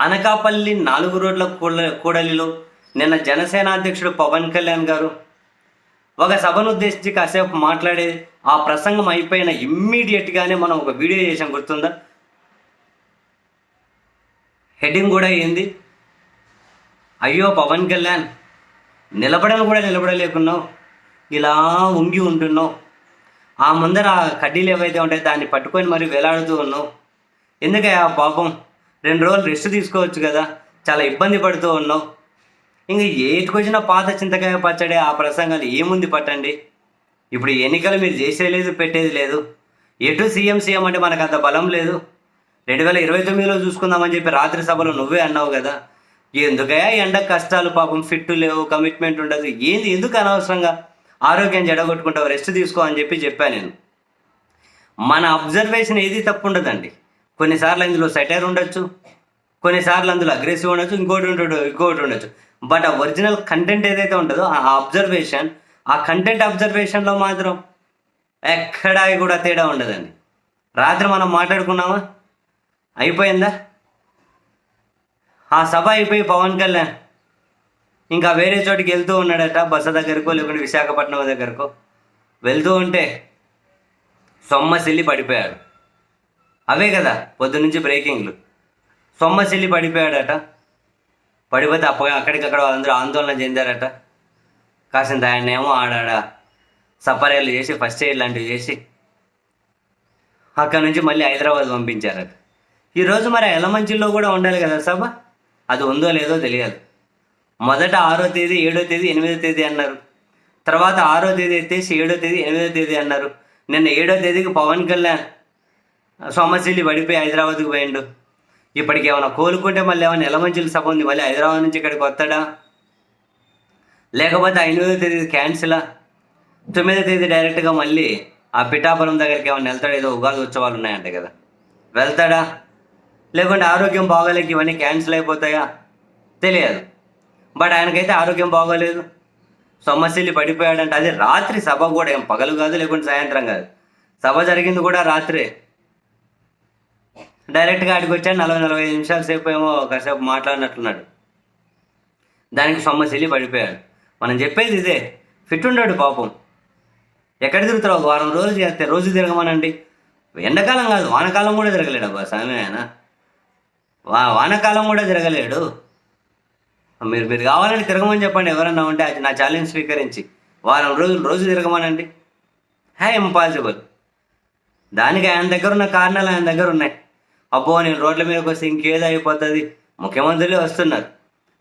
అనకాపల్లి నాలుగు రోడ్ల కూడ కూడలిలో నిన్న జనసేన అధ్యక్షుడు పవన్ కళ్యాణ్ గారు ఒక సభను ఉద్దేశించి కాసేపు మాట్లాడే ఆ ప్రసంగం అయిపోయిన ఇమ్మీడియట్గానే మనం ఒక వీడియో చేసాం గుర్తుందా? హెడ్డింగ్ కూడా ఏంది? అయ్యో పవన్ కళ్యాణ్ నిలబడను కూడా నిలబడలేకున్నావు. ఇలా ఉంగి ఉంటున్నావు. ఆ ముందర ఆ కడ్డీలు ఏవైతే ఉంటాయో దాన్ని పట్టుకొని మరి వేలాడుతూ ఉన్నావు. ఎందుకయ్యా పాపం? రెండు రోజులు రెస్ట్ తీసుకోవచ్చు కదా. చాలా ఇబ్బంది పడుతూ ఉన్నావు. ఇంక ఏటికొచ్చిన పాత చింతకాయ పచ్చడి ఆ ప్రసంగాలు ఏముంది పట్టండి. ఇప్పుడు ఎన్నికలు మీరు చేసేలేదు పెట్టేది లేదు. ఎటు సీఎం సీఎం అంటే మనకు అంత బలం లేదు. రెండు వేల ఇరవై తొమ్మిదిలో చూసుకుందామని చెప్పి రాత్రి సభలో నువ్వే అన్నావు కదా. ఎందుకయ్యా ఎండ కష్టాలు పాపం ఫిట్ లేవు కమిట్మెంట్ ఉండదు. ఏంది ఎందుకు అనవసరంగా? ఆరోగ్యం జడగొట్టుకుంటావు రెస్ట్ తీసుకో అని చెప్పి చెప్పాను నేను. మన అబ్జర్వేషన్ ఏది తప్పు ఉండదండి కొన్నిసార్లు అందులో సెటైర్ ఉండొచ్చు కొన్నిసార్లు అందులో అగ్రెసివ్ ఉండొచ్చు ఇంకోటి ఉండడు ఇంకోటి ఉండొచ్చు. బట్ ఆ ఒరిజినల్ కంటెంట్ ఏదైతే ఉంటుందో ఆ అబ్జర్వేషన్ ఆ కంటెంట్ అబ్జర్వేషన్లో మాత్రం ఎక్కడా కూడా తేడా ఉండదండి. రాత్రి మనం మాట్లాడుకున్నామా? అయిపోయిందా? ఆ సభ అయిపోయి పవన్ కళ్యాణ్ ఇంకా వేరే చోటికి వెళ్తూ ఉన్నాడట బస్సు దగ్గరకో లేకుంటే విశాఖపట్నం దగ్గరకో. వెళ్తూ ఉంటే సొమ్మసిల్లి పడిపోయాడు అవే కదా పొద్దునుంచి బ్రేకింగ్లు. సొమ్మసిల్లి పడిపోయాడట. పడిపోతే అప్ప అక్కడికక్కడ వాళ్ళందరూ ఆందోళన చెందారట. కాసింత ఆయన ఏమో ఆడాడ. సపరేలు చేసి ఫస్ట్ ఎయిడ్ లాంటివి చేసి అక్కడ నుంచి మళ్ళీ హైదరాబాద్ పంపించారట. ఈరోజు మరి ఎలమంచిలో కూడా ఉండాలి కదా సభ? అది ఉందో లేదో తెలియదు. మొదట ఆరో తేదీ ఏడో తేదీ ఎనిమిదో తేదీ అన్నారు. తర్వాత ఆరో తేదీ ఎత్తేసి ఏడో తేదీ ఎనిమిదో తేదీ అన్నారు. నిన్న ఏడో తేదీకి పవన్ కళ్యాణ్ సోమశిల్లి పడిపోయి హైదరాబాద్కి పోయిండు. ఇప్పటికి ఏమైనా కోలుకుంటే మళ్ళీ ఏమైనా ఎలమంచులు సభ ఉంది మళ్ళీ హైదరాబాద్ నుంచి ఇక్కడికి వస్తాడా? లేకపోతే ఎనిమిదో తేదీ క్యాన్సిలా? తొమ్మిదో తేదీ డైరెక్ట్గా మళ్ళీ ఆ పిఠాపురం దగ్గరికి ఏమైనా వెళ్తాడా? ఏదో ఉగాది ఉత్సవాలు ఉన్నాయంట కదా. వెళ్తాడా? లేకుంటే ఆరోగ్యం బాగోలేక ఇవన్నీ క్యాన్సిల్ అయిపోతాయా? తెలియదు. బట్ ఆయనకైతే ఆరోగ్యం బాగోలేదు. సొమ్మసిల్లి పడిపోయాడంటే. అదే రాత్రి సభ కూడా ఏం పగలు కాదు లేకుంటే సాయంత్రం కాదు. సభ జరిగింది కూడా రాత్రే. డైరెక్ట్గా ఆడికి వచ్చాడు నలభై నలభై నిమిషాలు నిమిషాల సేపు ఏమో కాసేపు మాట్లాడినట్టున్నాడు. దానికి సొమ్మసిల్లి పడిపోయాడు. మనం చెప్పేది ఇదే ఫిట్ ఉన్నాడు పాపం. ఎక్కడ తిరుగుతారు? వారం రోజులు చేస్తే రోజు తిరగమనండి. ఎండాకాలం కాదు వానకాలం కూడా తిరగలేడు అబ్బా స్వామి ఆయన. వా వానకాలం కూడా తిరగలేడు. మీరు మీరు కావాలని తిరగమని చెప్పండి ఎవరన్నా ఉంటే అది నా ఛాలెంజ్ స్వీకరించి. వారం రోజులు రోజు తిరగమనండి. హే ఇంపాసిబుల్ దానికి ఆయన దగ్గర ఉన్న కారణాలు ఆయన దగ్గర ఉన్నాయి. అబ్బో నేను రోడ్ల మీదకి వస్తే ఇంకేదో అయిపోతుంది. ముఖ్యమంత్రులే వస్తున్నారు.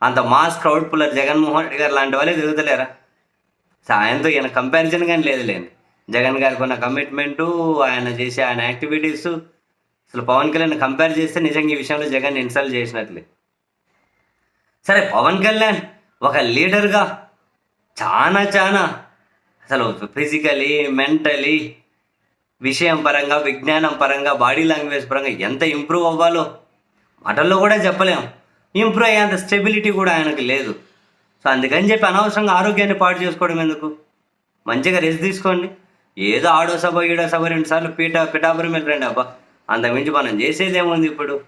అంత mass crowd puller Jaganmohan Reddy garu లాంటి వాళ్ళే తిరుగుతలేరా? సాయంతో ఆయనతో ఈయన కంపారిజన్ కానీ లేదులేండి జగన్ గారికి ఉన్న కమిట్మెంటు ఆయన చేసే ఆయన యాక్టివిటీస్ అసలు పవన్ కళ్యాణ్ కంపేర్ చేస్తే నిజంగా ఈ విషయంలో జగన్ ఇన్సల్ట్ చేసినట్లే. సరే పవన్ కళ్యాణ్ ఒక లీడర్గా చాలా చాలా అసలు ఫిజికలీ మెంటలీ విషయం పరంగా విజ్ఞానం పరంగా బాడీ లాంగ్వేజ్ పరంగా ఎంత ఇంప్రూవ్ అవ్వాలో మాటల్లో కూడా చెప్పలేం. ఇంప్రూవ్ అయ్యేంత స్టెబిలిటీ కూడా ఆయనకు లేదు. సో అందుకని చెప్పి అనవసరంగా ఆరోగ్యాన్ని పాడు చేసుకోవడం ఎందుకు? మంచిగా రెస్ట్ తీసుకోండి. ఏదో ఆడో సభ ఈడో సభ రెండు సార్లు పీట పిఠాపురం వెళ్ళండి అబ్బా. అంతకుమించి మనం చేసేదేముంది ఇప్పుడు?